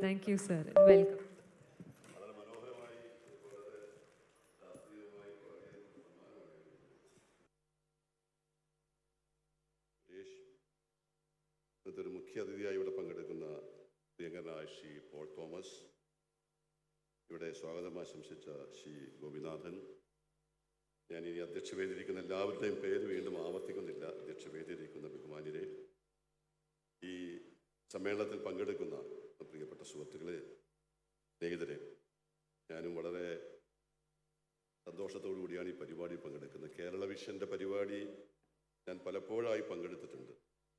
Thank you sir welcome ഒരു മുഖ്യ ഇവിടെ പങ്കെടുക്കുന്ന പ്രിയങ്കരനായ ശ്രീ പോൾ തോമസ് ഇവിടെ സ്വാഗതം ആശംസിച്ച ശ്രീ ഗോപിനാഥൻ. ഞാൻ ഇനി അധ്യക്ഷ വേദിയിരിക്കുന്ന എല്ലാവരുടെയും പേര് വീണ്ടും ആവർത്തിക്കുന്നില്ല അധ്യക്ഷ വേദിയിരിക്കുന്ന ബഹുമാനിരെ ഈ സമ്മേളനത്തിൽ പങ്കെടുക്കുന്ന പ്രിയപ്പെട്ട സുഹൃത്തുക്കളെ സ്നേഹിതരെ ഞാനും വളരെ സന്തോഷത്തോടു കൂടിയാണ് ഈ പരിപാടി പങ്കെടുക്കുന്നത്. കേരള വിഷന്റെ പരിപാടി ഞാൻ പലപ്പോഴായി പങ്കെടുത്തിട്ടുണ്ട്.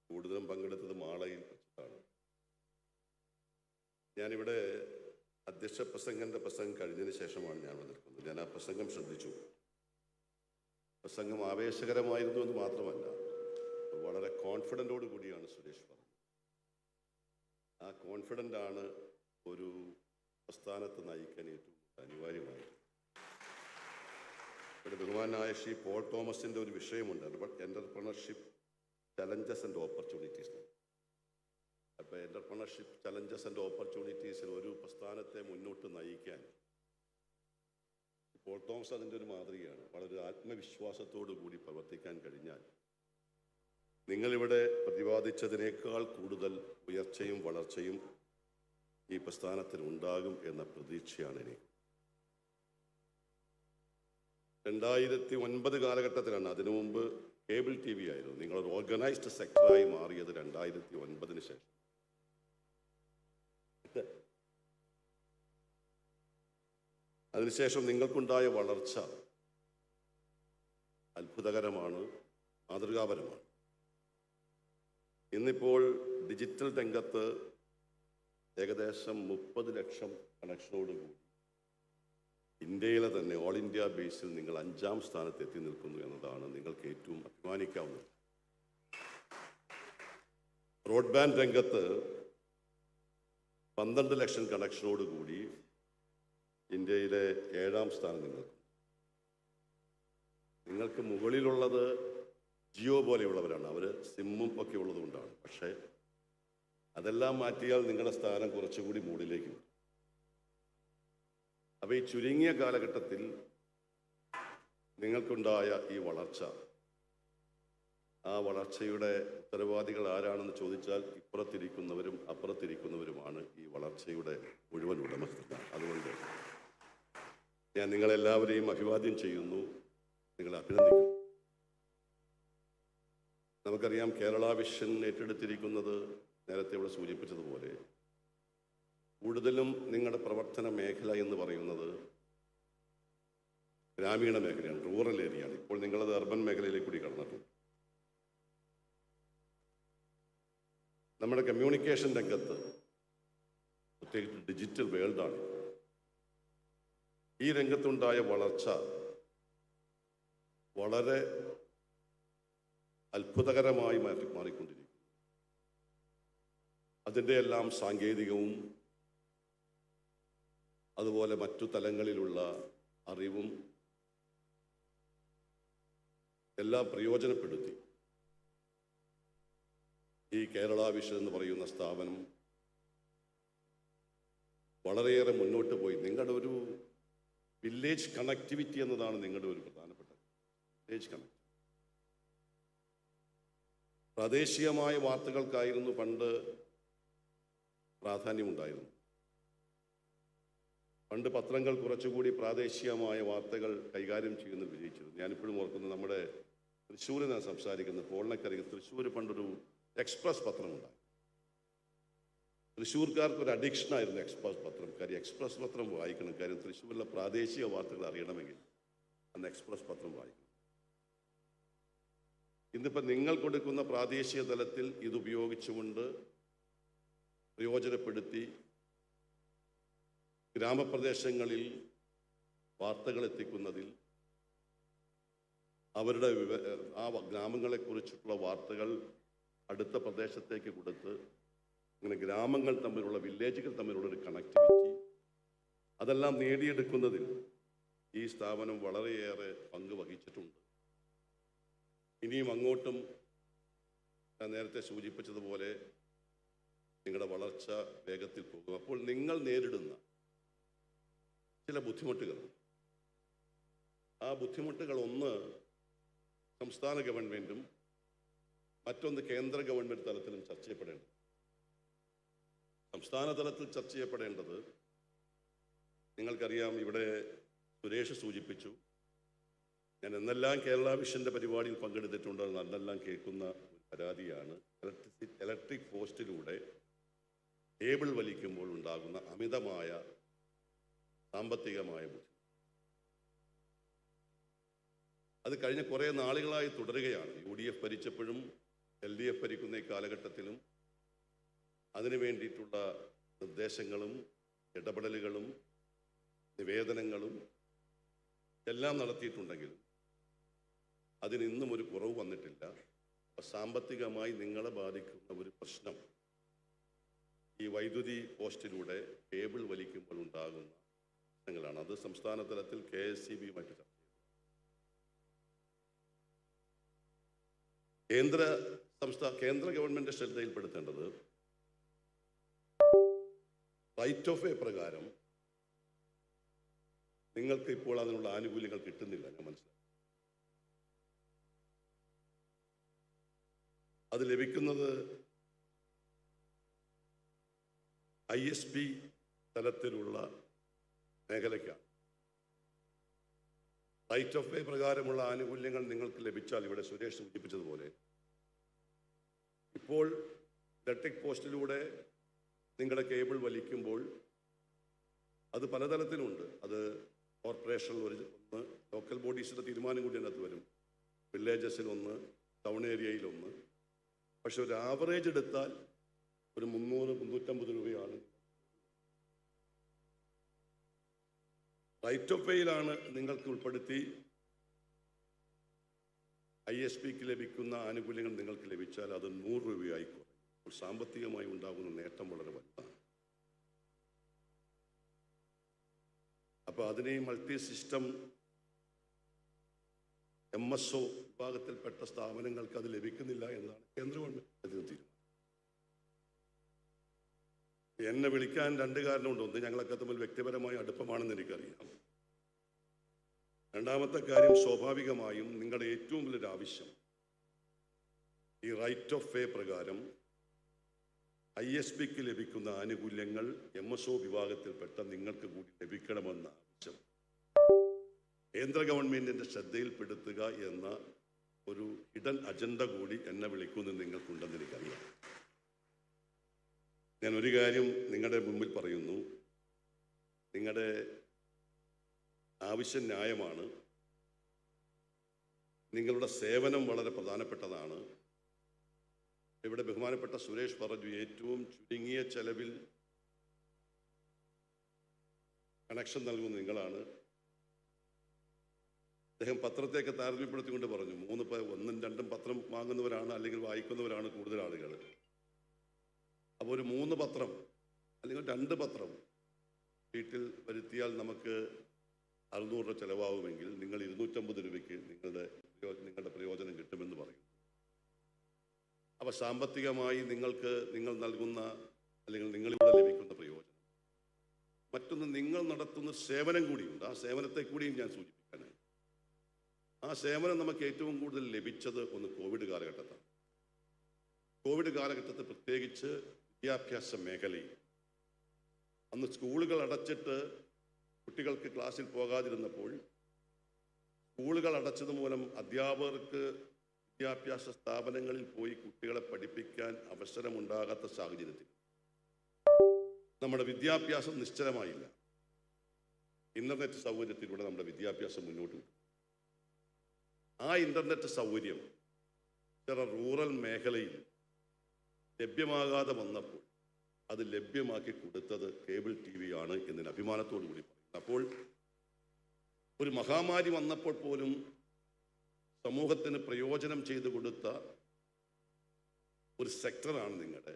കൂടുതലും പങ്കെടുത്തത് മാളയിൽ വെച്ചിട്ടാണ്. ഞാനിവിടെ അധ്യക്ഷ പ്രസംഗന്റെ പ്രസംഗം കഴിഞ്ഞതിന് ശേഷമാണ് ഞാൻ വന്നിരിക്കുന്നത്. ഞാൻ ആ പ്രസംഗം ശ്രദ്ധിച്ചു. പ്രസംഗം ആവേശകരമായിരുന്നു എന്ന് മാത്രമല്ല വളരെ കോൺഫിഡന്റോടു കൂടിയാണ് സുരേഷ് പറഞ്ഞത് ആ കോൺഫിഡന്റ് ആണ് ഒരു പ്രസ്ഥാനത്ത് നയിക്കാൻ ഏറ്റവും അനിവാര്യമായത്. ഇവിടെ ബഹുമാനായ ശ്രീ പോൾ തോമസിന്റെ ഒരു വിഷയമുണ്ട്. എന്റർപ്രണർഷിപ്പ് ചലഞ്ചസ് ആൻഡ് ഓപ്പർച്യൂണിറ്റീസ് അപ്പോൾ എന്റർപ്രണർഷിപ്പ് ചലഞ്ചസ് ആൻഡ് ഓപ്പർച്യൂണിറ്റീസിൽ ഒരു പ്രസ്ഥാനത്തെ മുന്നോട്ട് നയിക്കാൻ പോൾ തോമസ് അതിന്റെ ഒരു മാതൃകയാണ്. വളരെ ആത്മവിശ്വാസത്തോടു കൂടി പ്രവർത്തിക്കാൻ കഴിഞ്ഞാൽ നിങ്ങളിവിടെ പ്രതിപാദിച്ചതിനേക്കാൾ കൂടുതൽ ഉയർച്ചയും വളർച്ചയും ഈ പ്രസ്ഥാനത്തിന് ഉണ്ടാകും എന്ന പ്രതീക്ഷയാണ് ഇനി രണ്ടായിരത്തി ഒൻപത് കാലഘട്ടത്തിലാണ് അതിനു മുമ്പ് കേബിൾ ടി വി ആയിരുന്നു. നിങ്ങളൊരു ഓർഗനൈസ്ഡ് സെക്ടറായി മാറിയത് രണ്ടായിരത്തി ഒൻപതിന് ശേഷം. അതിനുശേഷം നിങ്ങൾക്കുണ്ടായ വളർച്ച അത്ഭുതകരമാണ് മാതൃകാപരമാണ്. ഇന്നിപ്പോൾ ഡിജിറ്റൽ രംഗത്ത് ഏകദേശം മുപ്പത് ലക്ഷം കണക്ഷനോടുകൂടി ഇന്ത്യയിലെ തന്നെ ഓൾ ഇന്ത്യ ബേസിൽ നിങ്ങൾ അഞ്ചാം സ്ഥാനത്ത് എത്തി നിൽക്കുന്നു എന്നതാണ് നിങ്ങൾക്ക് ഏറ്റവും അഭിമാനിക്കാവുന്നത്. ബ്രോഡ്ബാൻഡ് രംഗത്ത് പന്ത്രണ്ട് ലക്ഷം കണക്ഷനോടുകൂടി ഇന്ത്യയിലെ ഏഴാം സ്ഥാനം നിങ്ങൾക്ക് നിങ്ങൾക്ക് മുകളിലുള്ളത് ജിയോ പോലെയുള്ളവരാണ്. അവർ സിമ്മും ഒക്കെ ഉള്ളതുകൊണ്ടാണ് പക്ഷേ അതെല്ലാം മാറ്റിയാൽ നിങ്ങളുടെ സ്ഥാനം കുറച്ചുകൂടി മുകളിലേക്ക് വരും. അപ്പോൾ ഈ ചുരുങ്ങിയ കാലഘട്ടത്തിൽ നിങ്ങൾക്കുണ്ടായ ഈ വളർച്ച ആ വളർച്ചയുടെ ഉത്തരവാദികൾ ആരാണെന്ന് ചോദിച്ചാൽ ഇപ്പുറത്തിരിക്കുന്നവരും അപ്പുറത്തിരിക്കുന്നവരുമാണ് ഈ വളർച്ചയുടെ മുഴുവൻ ഉടമസ്ഥത അതുകൊണ്ട് ഞാൻ നിങ്ങളെല്ലാവരെയും അഭിവാദ്യം ചെയ്യുന്നു. നിങ്ങളെ അഭിനന്ദിക്കുന്നു. നമുക്കറിയാം കേരള വിഷൻ ഏറ്റെടുത്തിരിക്കുന്നത് നേരത്തെ ഇവിടെ സൂചിപ്പിച്ചതുപോലെ. കൂടുതലും നിങ്ങളുടെ പ്രവർത്തന മേഖല എന്ന് പറയുന്നത് ഗ്രാമീണ മേഖലയാണ് റൂറൽ ഏരിയയാണ് ഇപ്പോൾ നിങ്ങളത് അർബൻ മേഖലയിലേക്ക് കൂടി കടന്നിട്ടുണ്ട് നമ്മുടെ കമ്മ്യൂണിക്കേഷൻ രംഗത്ത് പ്രത്യേകിച്ച് ഡിജിറ്റൽ വേൾഡാണ് ഈ രംഗത്തുണ്ടായ വളർച്ച വളരെ അത്ഭുതകരമായി മാറ്റി മാറിക്കൊണ്ടിരിക്കും അതിന്റെ എല്ലാം സാങ്കേതികവും അതുപോലെ മറ്റു തലങ്ങളിലുള്ള അറിവും എല്ലാം പ്രയോജനപ്പെടുത്തി. ഈ കേരള വിഷൻ എന്ന് പറയുന്ന സ്ഥാപനം വളരെയേറെ മുന്നോട്ട് പോയി. നിങ്ങളുടെ ഒരു വില്ലേജ് കണക്ടിവിറ്റി എന്നതാണ് നിങ്ങളുടെ ഒരു പ്രധാനപ്പെട്ട വില്ലേജ് കണക്ട് പ്രാദേശികമായ വാർത്തകൾക്കായിരുന്നു പണ്ട് പ്രാധാന്യമുണ്ടായിരുന്നു പണ്ട് പത്രങ്ങൾ കുറച്ചുകൂടി പ്രാദേശികമായ വാർത്തകൾ കൈകാര്യം ചെയ്യുന്നത് വിജയിച്ചിരുന്നു. ഞാനിപ്പോഴും ഓർക്കുന്നത് നമ്മുടെ തൃശ്ശൂരിൽ നിന്നാണ് സംസാരിക്കുന്നത് പോളിനക്കരയിൽ തൃശ്ശൂർ പണ്ടൊരു എക്സ്പ്രസ് പത്രമുണ്ടായി. തൃശ്ശൂർക്കാർക്ക് ഒരു അഡിക്ഷൻ ആയിരുന്നു എക്സ്പ്രസ് പത്രം. കാര്യം എക്സ്പ്രസ് പത്രം വായിക്കണം. കാര്യം തൃശ്ശൂരിലെ പ്രാദേശിക വാർത്തകൾ അറിയണമെങ്കിൽ അന്ന് എക്സ്പ്രസ് പത്രം വായിക്കണം. ഇന്നിപ്പോൾ നിങ്ങൾ കൊടുക്കുന്ന പ്രാദേശിക തലത്തിൽ ഇത് ഉപയോഗിച്ചുകൊണ്ട് പ്രയോജനപ്പെടുത്തി ഗ്രാമപ്രദേശങ്ങളിൽ വാർത്തകൾ എത്തിക്കുന്നതിൽ അവരുടെ ആ ഗ്രാമങ്ങളെക്കുറിച്ചിട്ടുള്ള വാർത്തകൾ അടുത്ത പ്രദേശത്തേക്ക് കൊടുത്ത് അങ്ങനെ ഗ്രാമങ്ങൾ തമ്മിലുള്ള വില്ലേജുകൾ തമ്മിലുള്ള ഒരു കണക്ടിവിറ്റി അതെല്ലാം നേടിയെടുക്കുന്നതിൽ ഈ സ്ഥാപനം വളരെയേറെ പങ്ക് വഹിച്ചിട്ടുണ്ട്. ഇനിയും അങ്ങോട്ടും ഞാൻ നേരത്തെ സൂചിപ്പിച്ചതുപോലെ നിങ്ങളുടെ വളർച്ച വേഗത്തിൽ പോകും. അപ്പോൾ നിങ്ങൾ നേരിടുന്ന ചില ബുദ്ധിമുട്ടുകൾ. ആ ബുദ്ധിമുട്ടുകൾ ഒന്ന് സംസ്ഥാന ഗവൺമെന്റും മറ്റൊന്ന് കേന്ദ്ര ഗവൺമെന്റ് തലത്തിലും ചർച്ച ചെയ്യപ്പെടേണ്ടത്. സംസ്ഥാന തലത്തിൽ ചർച്ച ചെയ്യപ്പെടേണ്ടത് നിങ്ങൾക്കറിയാം ഇവിടെ സുരേഷ് സൂചിപ്പിച്ചു. ഞാൻ എന്നെല്ലാം കേരള വിഷന്റെ പരിപാടിയിൽ പങ്കെടുത്തിട്ടുണ്ട്. അന്നെല്ലാം കേൾക്കുന്ന പരാതിയാണ്. ഇലക്ട്രിക് പോസ്റ്റിലൂടെ കേബിൾ വലിക്കുമ്പോൾ ഉണ്ടാകുന്ന അമിതമായ സാമ്പത്തികമായ ബുദ്ധിമുട്ട്. അത് കഴിഞ്ഞ കുറേ നാളുകളായി തുടരുകയാണ്. യു ഡി എഫ് ഭരിച്ചപ്പോഴും എൽ ഡി എഫ് ഭരിക്കുന്ന ഈ കാലഘട്ടത്തിലും അതിനു വേണ്ടിയിട്ടുള്ള നിർദ്ദേശങ്ങളും ഇടപെടലുകളും നിവേദനങ്ങളും എല്ലാം നടത്തിയിട്ടുണ്ടെങ്കിലും അതിന് ഇന്നും ഒരു കുറവ് വന്നിട്ടില്ല. സാമ്പത്തികമായി നിങ്ങളെ ബാധിക്കുന്ന ഒരു പ്രശ്നം ഈ വൈദ്യുതി പോസ്റ്റിലൂടെ കേബിൾ വലിക്കുമ്പോൾ ഉണ്ടാകുന്ന പ്രശ്നങ്ങളാണ്. അത് സംസ്ഥാന തലത്തിൽ കെ എസ് സി ബിയുമായിട്ട് ചർച്ച കേന്ദ്ര സംസ്ഥാന കേന്ദ്ര ഗവൺമെന്റ് ശ്രദ്ധയിൽപ്പെടുത്തേണ്ടത് റൈറ്റ് ഓഫ് വേ പ്രകാരം നിങ്ങൾക്ക് ഇപ്പോൾ അതിനുള്ള ആനുകൂല്യങ്ങൾ കിട്ടുന്നില്ല ഞാൻ മനസ്സിലാക്കി അത് ലഭിക്കുന്നത് ഐ എസ് പി തലത്തിലുള്ള മേഖലയ്ക്കാണ്. റൈറ്റ് ഓഫ് വേ പ്രകാരമുള്ള ആനുകൂല്യങ്ങൾ നിങ്ങൾക്ക് ലഭിച്ചാൽ ഇവിടെ സുരേഷ് സൂചിപ്പിച്ചതുപോലെ ഇപ്പോൾ ഇലക്ട്രിക് പോസ്റ്റിലൂടെ നിങ്ങളുടെ കേബിൾ വലിക്കുമ്പോൾ അത് പലതരത്തിലുണ്ട്. അത് കോർപ്പറേഷനിൽ ഒരു ഒന്ന് ലോക്കൽ ബോഡീസിന്റെ തീരുമാനം കൂടി അതിനകത്ത് വരും. വില്ലേജസിൽ ഒന്ന് ടൗൺ ഏരിയയിൽ ഒന്ന്. പക്ഷെ ഒരു ആവറേജ് എടുത്താൽ ഒരു മുന്നൂറ് മുന്നൂറ്റമ്പത് രൂപയാണ്. റൈറ്റ് ഓഫ് വേയിലാണ് നിങ്ങൾക്ക് ഉൾപ്പെടുത്തി ഐ എസ് പിക്ക് ലഭിക്കുന്ന ആനുകൂല്യങ്ങൾ നിങ്ങൾക്ക് ലഭിച്ചാൽ അത് നൂറ് രൂപയായി കുറയും. സാമ്പത്തികമായി ഉണ്ടാകുന്ന നേട്ടം വളരെ വലുതാണ്. അപ്പോൾ അതിനെ multi system M S O വിഭാഗത്തിൽപ്പെട്ട സ്ഥാപനങ്ങൾക്ക് അത് ലഭിക്കുന്നില്ല എന്നാണ് കേന്ദ്ര ഗവൺമെന്റ് എന്നെ വിളിക്കാൻ രണ്ട് കാരണമുണ്ട്. ഒന്ന് ഞങ്ങളൊക്കെ തമ്മിൽ വ്യക്തിപരമായ അടുപ്പമാണെന്ന് എനിക്കറിയാം. രണ്ടാമത്തെ കാര്യം സ്വാഭാവികമായും നിങ്ങളുടെ ഏറ്റവും വലിയൊരു ആവശ്യം ഈ റൈറ്റ് ഓഫ് വേ പ്രകാരം ഐ എസ് പിക്ക് ലഭിക്കുന്ന ആനുകൂല്യങ്ങൾ എം എസ് ഒ വിഭാഗത്തിൽപ്പെട്ട നിങ്ങൾക്ക് കൂടി ലഭിക്കണമെന്ന ആവശ്യം. കേന്ദ്ര ഗവൺമെന്റിന്റെ ശ്രദ്ധയിൽപ്പെടുത്തുക എന്ന ഒരു ഇടൻ അജണ്ട കൂടി എന്നെ വിളിക്കുമെന്ന് നിങ്ങൾക്കുണ്ടെന്ന് എനിക്കറിയാം. ഞാൻ ഒരു കാര്യം നിങ്ങളുടെ മുമ്പിൽ പറയുന്നു. നിങ്ങളുടെ ആവശ്യം ന്യായമാണ്. നിങ്ങളുടെ സേവനം വളരെ പ്രധാനപ്പെട്ടതാണ്. ഇവിടെ ബഹുമാനപ്പെട്ട സുരേഷ് പറഞ്ഞു ഏറ്റവും ചുരുങ്ങിയ ചെലവിൽ കണക്ഷൻ നൽകുന്ന നിങ്ങളാണ്. അദ്ദേഹം പത്രത്തെയൊക്കെ താരതമ്യപ്പെടുത്തിക്കൊണ്ട് പറഞ്ഞു മൂന്ന് ഒന്നും രണ്ടും പത്രം വാങ്ങുന്നവരാണ് അല്ലെങ്കിൽ വായിക്കുന്നവരാണ് കൂടുതൽ ആളുകൾ. അപ്പോൾ ഒരു മൂന്ന് പത്രം അല്ലെങ്കിൽ രണ്ട് പത്രം വീട്ടിൽ വരുത്തിയാൽ നമുക്ക് അറുന്നൂറ് രൂപ ചിലവാകുമെങ്കിൽ നിങ്ങൾ ഇരുന്നൂറ്റമ്പത് രൂപയ്ക്ക് നിങ്ങളുടെ നിങ്ങളുടെ പ്രയോജനം കിട്ടുമെന്ന് പറയും. അപ്പോൾ സാമ്പത്തികമായി നിങ്ങൾക്ക് നിങ്ങൾ നൽകുന്ന അല്ലെങ്കിൽ നിങ്ങളിവിടെ ലഭിക്കുന്ന പ്രയോജനം. മറ്റൊന്ന് നിങ്ങൾ നടത്തുന്ന സേവനം കൂടിയുണ്ട്. ആ സേവനത്തെ കൂടിയും ഞാൻ സൂചിപ്പിക്കാനായി ആ സേവനം നമുക്ക് ഏറ്റവും കൂടുതൽ ലഭിച്ചത് ഒന്ന് കോവിഡ് കാലഘട്ടത്താണ്. കോവിഡ് കാലഘട്ടത്തിൽ പ്രത്യേകിച്ച് വിദ്യാഭ്യാസ മേഖലയിൽ. അന്ന് സ്കൂളുകൾ അടച്ചിട്ട് കുട്ടികൾക്ക് ക്ലാസ്സിൽ പോകാതിരുന്നപ്പോൾ സ്കൂളുകൾ അടച്ചത് മൂലം അധ്യാപകർക്ക് വിദ്യാഭ്യാസ സ്ഥാപനങ്ങളിൽ പോയി കുട്ടികളെ പഠിപ്പിക്കാൻ അവസരമുണ്ടാകാത്ത സാഹചര്യത്തിൽ. നമ്മുടെ വിദ്യാഭ്യാസം നിശ്ചലമായില്ല. ഇന്റർനെറ്റ് സൗകര്യത്തിലൂടെ നമ്മുടെ വിദ്യാഭ്യാസം മുന്നോട്ട് ആ ഇന്റർനെറ്റ് സൗകര്യം ചില റൂറൽ മേഖലയിൽ ലഭ്യമാകാതെ വന്നപ്പോൾ അത് ലഭ്യമാക്കി കൊടുത്തത് കേബിൾ ടി വി ആണ് എന്നതിന് അഭിമാനത്തോടു കൂടി പറയുന്നു. അപ്പോൾ ഒരു മഹാമാരി വന്നപ്പോൾ പോലും സമൂഹത്തിന് പ്രയോജനം ചെയ്തു കൊടുത്ത ഒരു സെക്ടറാണ് നിങ്ങളുടെ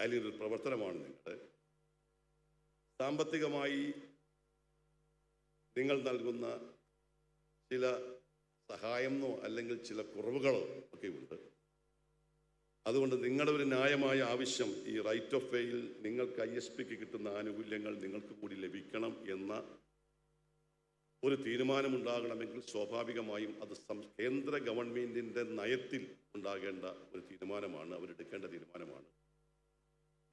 അല്ലെങ്കിൽ ഒരു പ്രവർത്തനമാണ് നിങ്ങളുടെ. സാമ്പത്തികമായി നിങ്ങൾ നൽകുന്ന ചില സഹായമോ അല്ലെങ്കിൽ ചില കുറവുകളോ ഒക്കെ ഉണ്ട്. അതുകൊണ്ട് നിങ്ങളുടെ ഒരു ന്യായമായ ആവശ്യം ഈ റൈറ്റ് ഓഫ് വേയിൽ നിങ്ങൾക്ക് ഐ എസ് പിക്ക് കിട്ടുന്ന ആനുകൂല്യങ്ങൾ നിങ്ങൾക്ക് കൂടി ലഭിക്കണം എന്ന ഒരു തീരുമാനമുണ്ടാകണമെങ്കിൽ സ്വാഭാവികമായും അത് കേന്ദ്ര ഗവൺമെന്റിന്റെ നയത്തിൽ ഉണ്ടാകേണ്ട ഒരു തീരുമാനമാണ് അവരെടുക്കേണ്ട തീരുമാനമാണ്.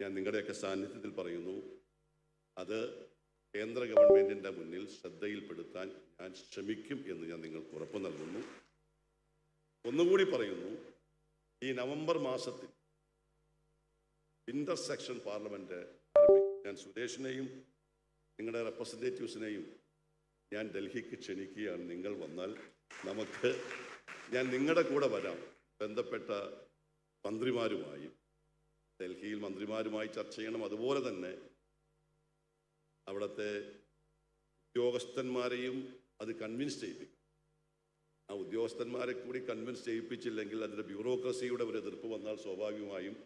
ഞാൻ നിങ്ങളുടെയൊക്കെ സാന്നിധ്യത്തിൽ പറയുന്നു അത് കേന്ദ്ര ഗവൺമെന്റിന്റെ മുന്നിൽ ശ്രദ്ധയിൽപ്പെടുത്താൻ ഞാൻ ശ്രമിക്കും എന്ന് ഞാൻ നിങ്ങൾക്ക് ഉറപ്പ് നൽകുന്നു. ഒന്നുകൂടി പറയുന്നു ഈ നവംബർ മാസത്തിൽ ഇന്റർസെക്ഷൻ പാർലമെന്റ് ഞാൻ സുരേഷിനെയും നിങ്ങളുടെ റെപ്രസെന്റേറ്റീവ്സിനെയും ഞാൻ ഡൽഹിക്ക് ക്ഷണിക്കുകയാണ്. നിങ്ങൾ വന്നാൽ നമുക്ക് ഞാൻ നിങ്ങളുടെ കൂടെ വരാം. ബന്ധപ്പെട്ട മന്ത്രിമാരുമായി ഡൽഹിയിൽ മന്ത്രിമാരുമായി ചർച്ച ചെയ്യണം. അതുപോലെ തന്നെ അവിടുത്തെ ഉദ്യോഗസ്ഥന്മാരെയും അത് കൺവിൻസ് ചെയ്യിപ്പിക്കും. ആ ഉദ്യോഗസ്ഥന്മാരെ കൂടി കൺവിൻസ് ചെയ്യിപ്പിച്ചില്ലെങ്കിൽ അതിന്റെ ബ്യൂറോക്രസിയുടെ ഒരു എതിർപ്പ് വന്നാൽ സ്വാഭാവികമായും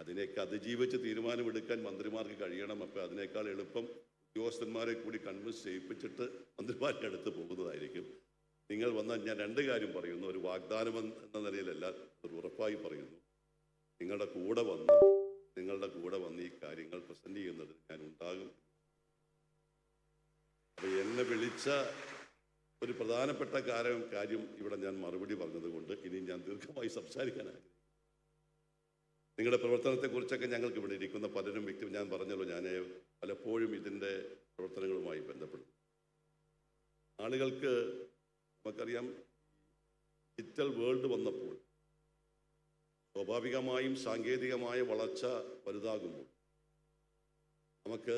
അതിനെയൊക്കെ അതിജീവിച്ച് തീരുമാനമെടുക്കാൻ മന്ത്രിമാർക്ക് കഴിയണം. അപ്പോൾ അതിനേക്കാൾ എളുപ്പം ഉദ്യോഗസ്ഥന്മാരെ കൂടി കൺവിൻസ് ചെയ്യിപ്പിച്ചിട്ട് മന്ത്രിമാരുടെ അടുത്ത് പോകുന്നതായിരിക്കും. നിങ്ങൾ വന്നാൽ ഞാൻ രണ്ട് കാര്യം പറയുന്നു. ഒരു വാഗ്ദാനം എന്ന- നിലയിലല്ല ഒരു ഉറപ്പായി പറയുന്നു. നിങ്ങളുടെ കൂടെ വന്ന് നിങ്ങളുടെ കൂടെ വന്ന് ഈ കാര്യങ്ങൾ പ്രസന്റ് ചെയ്യുന്നത് ഞാൻ ഉണ്ടാകും. എന്നെ വിളിച്ച ഒരു പ്രധാനപ്പെട്ട കാര്യം കാര്യം ഇവിടെ ഞാൻ മറുപടി പറഞ്ഞതുകൊണ്ട് ഇനി ഞാൻ ദീർഘമായി സംസാരിക്കാനായി. നിങ്ങളുടെ പ്രവർത്തനത്തെക്കുറിച്ചൊക്കെ ഞങ്ങൾക്ക് ഇവിടെ ഇരിക്കുന്ന പലരും വ്യക്തി ഞാൻ പറഞ്ഞല്ലോ ഞാൻ പലപ്പോഴും ഇതിന്റെ പ്രവർത്തനങ്ങളുമായി ബന്ധപ്പെടും ആളുകൾക്ക് നമുക്കറിയാം ഡിജിറ്റൽ വേൾഡ് വന്നപ്പോൾ സ്വാഭാവികമായും സാങ്കേതികമായ വളർച്ച വലുതാകുമ്പോൾ നമുക്ക്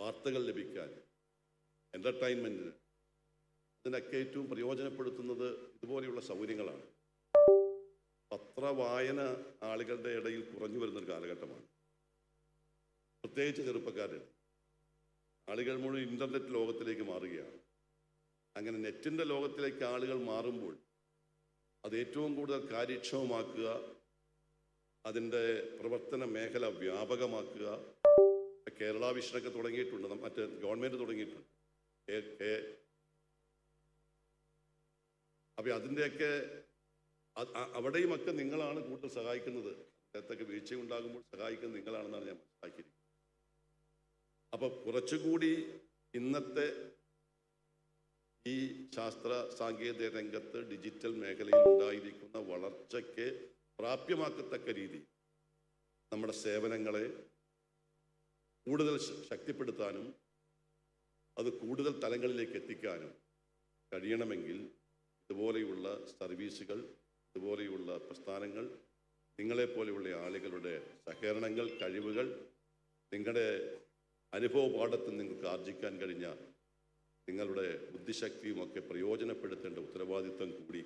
വാർത്തകൾ ലഭിക്കാൻ എന്റർടൈൻമെന്റിന് ഇതിനൊക്കെ ഏറ്റവും പ്രയോജനപ്പെടുത്തുന്നത് ഇതുപോലെയുള്ള സൗകര്യങ്ങളാണ്. പത്രവായന ആളുകളുടെ ഇടയിൽ കുറഞ്ഞു വരുന്നൊരു കാലഘട്ടമാണ്. പ്രത്യേകിച്ച് ചെറുപ്പക്കാരുടെ ആളുകൾ മുഴുവൻ ഇന്റർനെറ്റ് ലോകത്തിലേക്ക് മാറുകയാണ്. അങ്ങനെ നെറ്റിന്റെ ലോകത്തിലേക്ക് ആളുകൾ മാറുമ്പോൾ അത് ഏറ്റവും കൂടുതൽ കാര്യക്ഷമമാക്കുക അതിന്റെ പ്രവർത്തന മേഖല വ്യാപകമാക്കുക. കേരള വിഷനൊക്കെ തുടങ്ങിയിട്ടുണ്ട് മറ്റേ ഗവൺമെന്റ് തുടങ്ങിയിട്ടുണ്ട്. അപ്പൊ അതിന്റെയൊക്കെ അവിടെയും ഒക്കെ നിങ്ങളാണ് കൂടുതൽ സഹായിക്കുന്നത്. അതിനകത്തൊക്കെ വീഴ്ചയുണ്ടാകുമ്പോൾ സഹായിക്കുന്നത് നിങ്ങളാണെന്നാണ് ഞാൻ മനസ്സിലാക്കിയിരിക്കുന്നത് അപ്പൊ കുറച്ചുകൂടി ഇന്നത്തെ ഈ ശാസ്ത്ര സാങ്കേതിക രംഗത്ത് ഡിജിറ്റൽ മേഖലയിൽ ഉണ്ടായിരിക്കുന്ന വളർച്ചയ്ക്ക് പ്രാപ്യമാക്കത്തക്ക രീതി നമ്മുടെ സേവനങ്ങളെ കൂടുതൽ ശക്തിപ്പെടുത്താനും അത് കൂടുതൽ തലങ്ങളിലേക്ക് എത്തിക്കാനും കഴിയണമെങ്കിൽ ഇതുപോലെയുള്ള സർവീസുകൾ ഇതുപോലെയുള്ള പ്രസ്ഥാനങ്ങൾ നിങ്ങളെപ്പോലെയുള്ള ആളുകളുടെ സഹകരണങ്ങൾ കഴിവുകൾ നിങ്ങളുടെ അനുഭവ പാഠത്തിൽ നിങ്ങൾക്ക് ആർജിക്കാൻ കഴിഞ്ഞ നിങ്ങളുടെ ബുദ്ധിശക്തിയും ഒക്കെ പ്രയോജനപ്പെടുത്തേണ്ട ഉത്തരവാദിത്വം കൂടി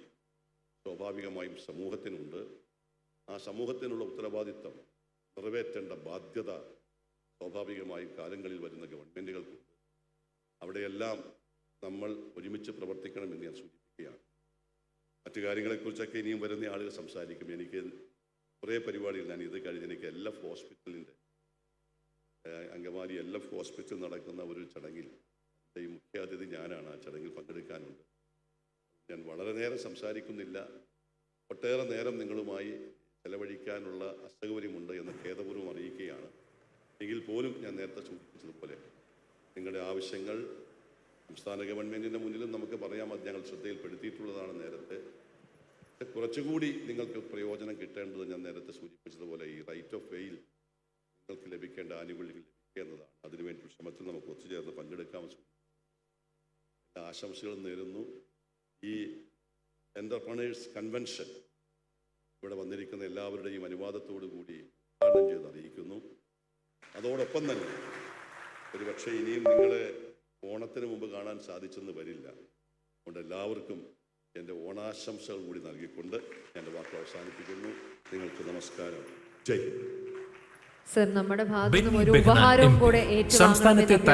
സ്വാഭാവികമായും സമൂഹത്തിനുണ്ട്. ആ സമൂഹത്തിനുള്ള ഉത്തരവാദിത്വം നിറവേറ്റേണ്ട ബാധ്യത സ്വാഭാവികമായും കാലങ്ങളിൽ വരുന്ന ഗവൺമെന്റുകൾക്കുണ്ട് അവിടെയെല്ലാം നമ്മൾ ഒരുമിച്ച് പ്രവർത്തിക്കണമെന്ന് ഞാൻ സൂചിപ്പിക്കുകയാണ്. മറ്റു കാര്യങ്ങളെക്കുറിച്ചൊക്കെ ഇനിയും വരുന്ന ആളുകൾ സംസാരിക്കും. എനിക്ക് കുറേ പരിപാടികൾ ഞാൻ ഇത് കഴിഞ്ഞ് എനിക്ക് എൽ എഫ് ഹോസ്പിറ്റലിന്റെ അങ്കമാലി എൽ എഫ് ഹോസ്പിറ്റൽ നടക്കുന്ന ഒരു ചടങ്ങിൽ ഈ മുഖ്യാതിഥി ഞാനാണ്. ആ ചടങ്ങിൽ പങ്കെടുക്കാനുണ്ട്. ഞാൻ വളരെ നേരം സംസാരിക്കുന്നില്ല. ഒട്ടേറെ നേരം നിങ്ങളുമായി ചെലവഴിക്കാനുള്ള അസൗകര്യമുണ്ട് എന്ന് ഖേദപൂർവം അറിയിക്കുകയാണ്. എങ്കിൽ പോലും ഞാൻ നേരത്തെ സൂചിപ്പിച്ചതുപോലെ നിങ്ങളുടെ ആവശ്യങ്ങൾ സംസ്ഥാന ഗവൺമെന്റിന്റെ മുന്നിലും നമുക്ക് പറയാം. അത് ഞങ്ങൾ ശ്രദ്ധയിൽപ്പെടുത്തിയിട്ടുള്ളതാണ് നേരത്തെ. കുറച്ചുകൂടി നിങ്ങൾക്ക് പ്രയോജനം കിട്ടേണ്ടത് ഞാൻ നേരത്തെ സൂചിപ്പിച്ചതുപോലെ ഈ റൈറ്റ് ഓഫ് വേയിൽ നിങ്ങൾക്ക് ലഭിക്കേണ്ട ആനുകൂല്യങ്ങൾ ലഭിക്കേണ്ടതാണ് അതിനുവേണ്ടി ശ്രമത്തിൽ നമുക്ക് ഒത്തുചേർന്ന് പങ്കെടുക്കാൻ ആശംസകൾ നേരുന്നു. ഈ എന്റർപ്രണേഴ്സ് കൺവെൻഷൻ ഇവിടെ വന്നിരിക്കുന്ന എല്ലാവരുടെയും അനുവാദത്തോടു കൂടി ഉദ്ഘാടനം ചെയ്ത് അറിയിക്കുന്നു. അതോടൊപ്പം തന്നെ ഒരുപക്ഷെ ഇനിയും നിങ്ങളെ ഓണത്തിന് മുമ്പ് കാണാൻ സാധിച്ചെന്ന് വരില്ല. അതുകൊണ്ട് എല്ലാവർക്കും എന്റെ ഓണാശംസകൾ കൂടി നൽകിക്കൊണ്ട് എന്റെ വാക്ക് അവസാനിപ്പിക്കുന്നു. നിങ്ങൾക്ക് നമസ്കാരം. ജയ് സർ നമ്മുടെ ഭാഗത്തു നിന്നും ഒരു ഉപഹാരവും. കൂടെ സംസ്ഥാനത്തെ തല